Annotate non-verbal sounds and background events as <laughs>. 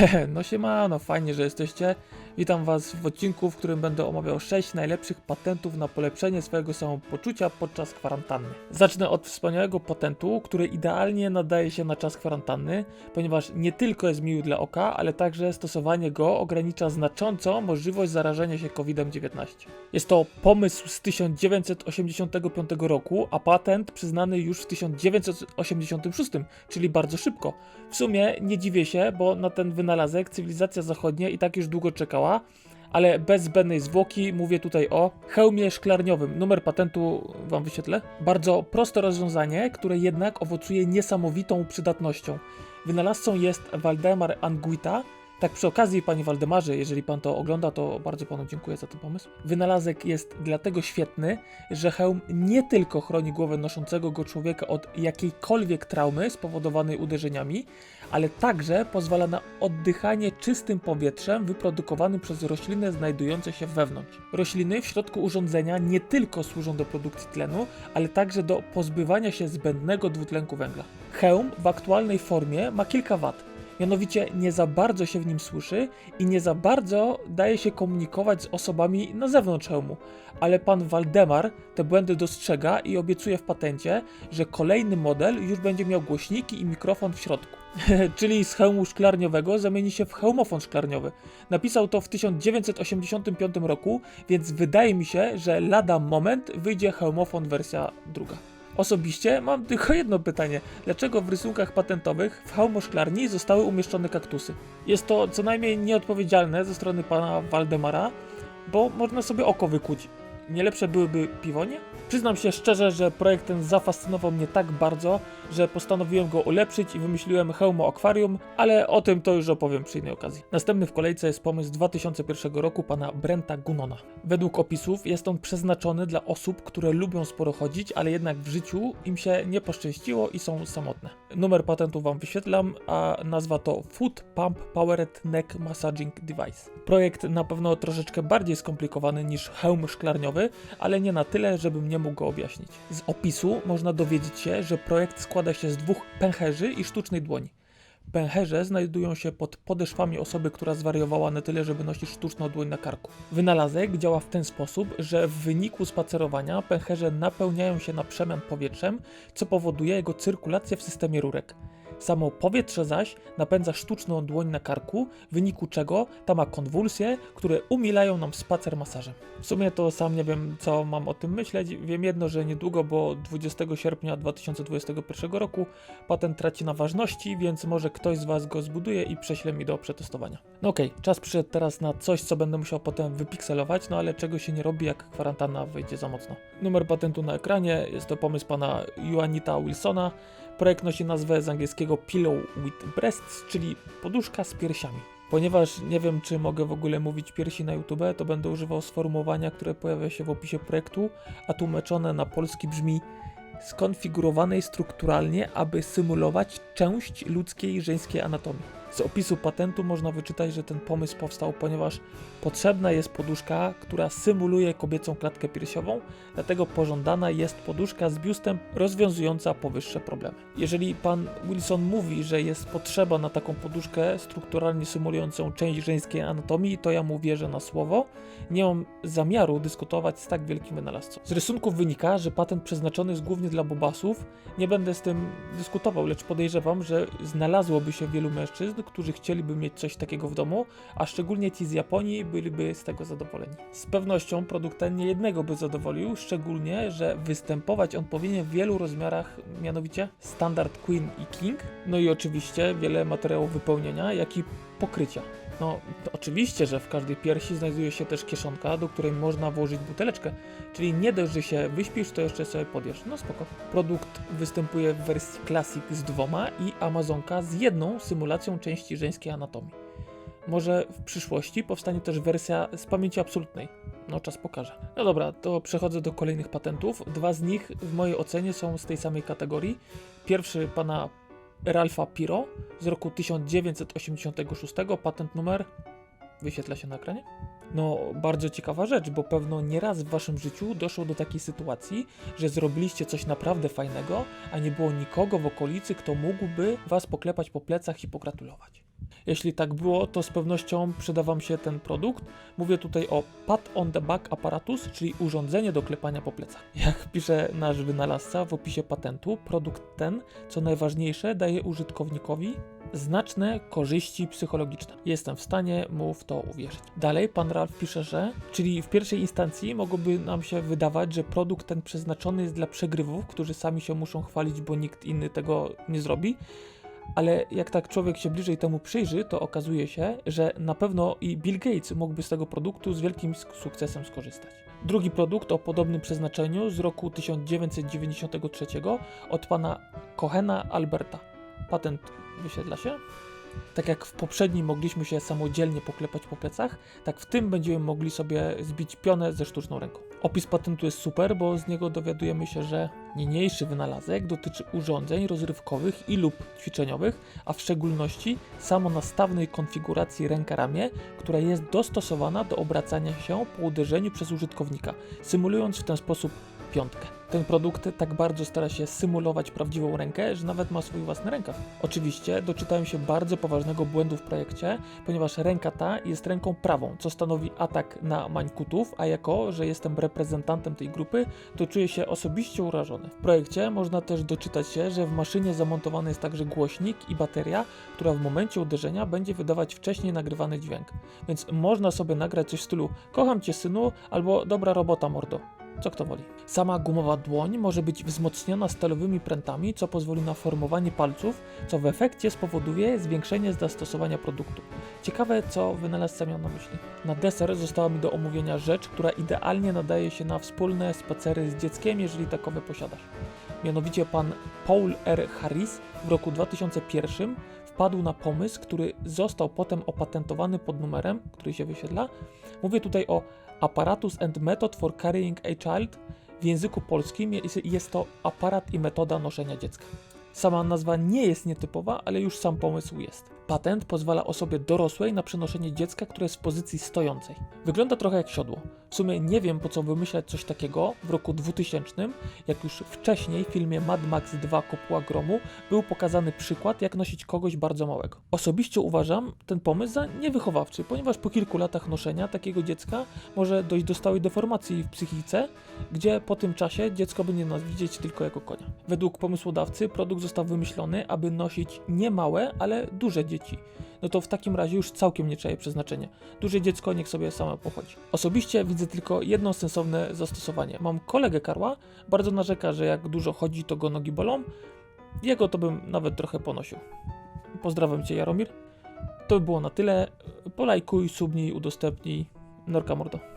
<laughs> no siemano, fajnie, że jesteście. Witam was w odcinku, w którym będę omawiał 6 najlepszych patentów na polepszenie swojego samopoczucia podczas kwarantanny. Zacznę od wspaniałego patentu, który idealnie nadaje się na czas kwarantanny, ponieważ nie tylko jest miły dla oka, ale także stosowanie go ogranicza znacząco możliwość zarażenia się COVID-19. Jest to pomysł z 1985 roku, a patent przyznany już w 1986, czyli bardzo szybko. W sumie nie dziwię się, bo na ten wynalazek cywilizacja zachodnia i tak już długo czekała, ale bez zbędnej zwłoki mówię tutaj o hełmie szklarniowym. Numer patentu wam wyświetlę. Bardzo proste rozwiązanie, które jednak owocuje niesamowitą przydatnością. Wynalazcą jest Waldemar Anguita. Tak przy okazji, panie Waldemarze, jeżeli pan to ogląda, to bardzo panu dziękuję za ten pomysł. Wynalazek jest dlatego świetny, że hełm nie tylko chroni głowę noszącego go człowieka od jakiejkolwiek traumy spowodowanej uderzeniami, ale także pozwala na oddychanie czystym powietrzem wyprodukowanym przez rośliny znajdujące się wewnątrz. Rośliny w środku urządzenia nie tylko służą do produkcji tlenu, ale także do pozbywania się zbędnego dwutlenku węgla. Hełm w aktualnej formie ma kilka wad. Mianowicie nie za bardzo się w nim słyszy i nie za bardzo daje się komunikować z osobami na zewnątrz hełmu. Ale pan Waldemar te błędy dostrzega i obiecuje w patencie, że kolejny model już będzie miał głośniki i mikrofon w środku. <laughs> Czyli z hełmu szklarniowego zamieni się w hełmofon szklarniowy. Napisał to w 1985 roku, więc wydaje mi się, że lada moment wyjdzie hełmofon wersja druga. Osobiście mam tylko jedno pytanie. Dlaczego w rysunkach patentowych w hełmoszklarni zostały umieszczone kaktusy? Jest to co najmniej nieodpowiedzialne ze strony pana Waldemara, bo można sobie oko wykuć. Nie lepsze byłyby piwonie? Przyznam się szczerze, że projekt ten zafascynował mnie tak bardzo, że postanowiłem go ulepszyć i wymyśliłem hełmo akwarium, ale o tym to już opowiem przy innej okazji. Następny w kolejce jest pomysł z 2001 roku pana Brenta Gunona. Według opisów jest on przeznaczony dla osób, które lubią sporo chodzić, ale jednak w życiu im się nie poszczęściło i są samotne. Numer patentu wam wyświetlam, a nazwa to Foot Pump Powered Neck Massaging Device. Projekt na pewno troszeczkę bardziej skomplikowany niż hełm szklarniowy, ale nie na tyle, żebym nie mógł go objaśnić. Z opisu można dowiedzieć się, że projekt składa się z dwóch pęcherzy i sztucznej dłoni. Pęcherze znajdują się pod podeszwami osoby, która zwariowała na tyle, żeby nosić sztuczną dłoń na karku. Wynalazek działa w ten sposób, że w wyniku spacerowania pęcherze napełniają się na przemian powietrzem, co powoduje jego cyrkulację w systemie rurek. Samo powietrze zaś napędza sztuczną dłoń na karku, w wyniku czego ta ma konwulsje, które umilają nam spacer masażem. W sumie to sam nie wiem, co mam o tym myśleć. Wiem jedno, że niedługo, bo 20 sierpnia 2021 roku patent traci na ważności, więc może ktoś z Was go zbuduje i prześle mi do przetestowania. No okej, czas przyszedł teraz na coś, co będę musiał potem wypikselować, no ale czego się nie robi, jak kwarantanna wyjdzie za mocno. Numer patentu na ekranie, jest to pomysł pana Juanita Wilsona. Projekt nosi nazwę z angielskiego Pillow with Breasts, czyli poduszka z piersiami. Ponieważ nie wiem, czy mogę w ogóle mówić piersi na YouTube, to będę używał sformułowania, które pojawia się w opisie projektu, a tłumaczone na polski brzmi skonfigurowanej strukturalnie, aby symulować część ludzkiej żeńskiej anatomii. Z opisu patentu można wyczytać, że ten pomysł powstał, ponieważ potrzebna jest poduszka, która symuluje kobiecą klatkę piersiową, dlatego pożądana jest poduszka z biustem rozwiązująca powyższe problemy. Jeżeli pan Wilson mówi, że jest potrzeba na taką poduszkę strukturalnie symulującą część żeńskiej anatomii, to ja mu wierzę na słowo. Nie mam zamiaru dyskutować z tak wielkim wynalazcą. Z rysunków wynika, że patent przeznaczony jest głównie dla bobasów. Nie będę z tym dyskutował, lecz podejrzewam, że znalazłoby się wielu mężczyzn, którzy chcieliby mieć coś takiego w domu, a szczególnie ci z Japonii byliby z tego zadowoleni. Z pewnością produkt ten nie jednego by zadowolił, szczególnie, że występować on powinien w wielu rozmiarach, mianowicie standard Queen i King, no i oczywiście wiele materiałów wypełnienia, jak i pokrycia. No, oczywiście, że w każdej piersi znajduje się też kieszonka, do której można włożyć buteleczkę, czyli nie dość, że się wyśpisz, to jeszcze sobie podjesz. No spoko. Produkt występuje w wersji Classic z dwoma i Amazonka z jedną symulacją części żeńskiej anatomii. Może w przyszłości powstanie też wersja z pamięci absolutnej. No, czas pokaże. No dobra, to przechodzę do kolejnych patentów. Dwa z nich w mojej ocenie są z tej samej kategorii. Pierwszy pana Ralfa Piro z roku 1986, patent numer wyświetla się na ekranie. No, bardzo ciekawa rzecz, bo pewno nieraz w waszym życiu doszło do takiej sytuacji, że zrobiliście coś naprawdę fajnego, a nie było nikogo w okolicy, kto mógłby was poklepać po plecach i pogratulować. Jeśli tak było, to z pewnością przyda Wam się ten produkt. Mówię tutaj o Pat on the Back Apparatus, czyli urządzenie do klepania po plecach. <laughs> Jak pisze nasz wynalazca w opisie patentu, produkt ten, co najważniejsze, daje użytkownikowi znaczne korzyści psychologiczne. Jestem w stanie mu w to uwierzyć. Dalej pan Ralph pisze, że, czyli w pierwszej instancji mogłoby nam się wydawać, że produkt ten przeznaczony jest dla przegrywów, którzy sami się muszą chwalić, bo nikt inny tego nie zrobi. Ale jak tak człowiek się bliżej temu przyjrzy, to okazuje się, że na pewno i Bill Gates mógłby z tego produktu z wielkim sukcesem skorzystać. Drugi produkt o podobnym przeznaczeniu z roku 1993 od pana Cohena Alberta. Patent wyświetla się. Tak jak w poprzednim mogliśmy się samodzielnie poklepać po plecach, tak w tym będziemy mogli sobie zbić pionę ze sztuczną ręką. Opis patentu jest super, bo z niego dowiadujemy się, że niniejszy wynalazek dotyczy urządzeń rozrywkowych i lub ćwiczeniowych, a w szczególności samonastawnej konfiguracji ręka-ramię, która jest dostosowana do obracania się po uderzeniu przez użytkownika, symulując w ten sposób piątkę. Ten produkt tak bardzo stara się symulować prawdziwą rękę, że nawet ma swój własny rękaw. Oczywiście doczytałem się bardzo poważnego błędu w projekcie, ponieważ ręka ta jest ręką prawą, co stanowi atak na mańkutów, a jako, że jestem reprezentantem tej grupy, to czuję się osobiście urażony. W projekcie można też doczytać się, że w maszynie zamontowany jest także głośnik i bateria, która w momencie uderzenia będzie wydawać wcześniej nagrywany dźwięk. Więc można sobie nagrać coś w stylu kocham cię synu albo dobra robota mordo co kto woli. Sama gumowa dłoń może być wzmocniona stalowymi prętami, co pozwoli na formowanie palców, co w efekcie spowoduje zwiększenie zastosowania produktu. Ciekawe, co wynalazca miał na myśli. Na deser została mi do omówienia rzecz, która idealnie nadaje się na wspólne spacery z dzieckiem, jeżeli takowe posiadasz. Mianowicie pan Paul R. Harris w roku 2001 wpadł na pomysł, który został potem opatentowany pod numerem, który się wyświetla. Mówię tutaj o Apparatus and Method for Carrying a Child. W języku polskim jest, to aparat i metoda noszenia dziecka. Sama nazwa nie jest nietypowa, ale już sam pomysł jest. Patent pozwala osobie dorosłej na przenoszenie dziecka, które jest w pozycji stojącej. Wygląda trochę jak siodło. W sumie nie wiem po co wymyślać coś takiego w roku 2000, jak już wcześniej w filmie Mad Max 2 Kopuła Gromu był pokazany przykład, jak nosić kogoś bardzo małego. Osobiście uważam ten pomysł za niewychowawczy, ponieważ po kilku latach noszenia takiego dziecka może dojść do stałej deformacji w psychice, gdzie po tym czasie dziecko będzie nas widzieć tylko jako konia. Według pomysłodawcy produkt został wymyślony, aby nosić nie małe, ale duże dzieci. No to w takim razie już całkiem nie czaje przeznaczenie. Duże dziecko niech sobie samo pochodzi. Osobiście widzę tylko jedno sensowne zastosowanie. Mam kolegę Karła, bardzo narzeka, że jak dużo chodzi, to go nogi bolą. Jego to bym nawet trochę ponosił. Pozdrawiam Cię Jaromir. To by było na tyle. Polajkuj, subnij, udostępnij. Norka mordo.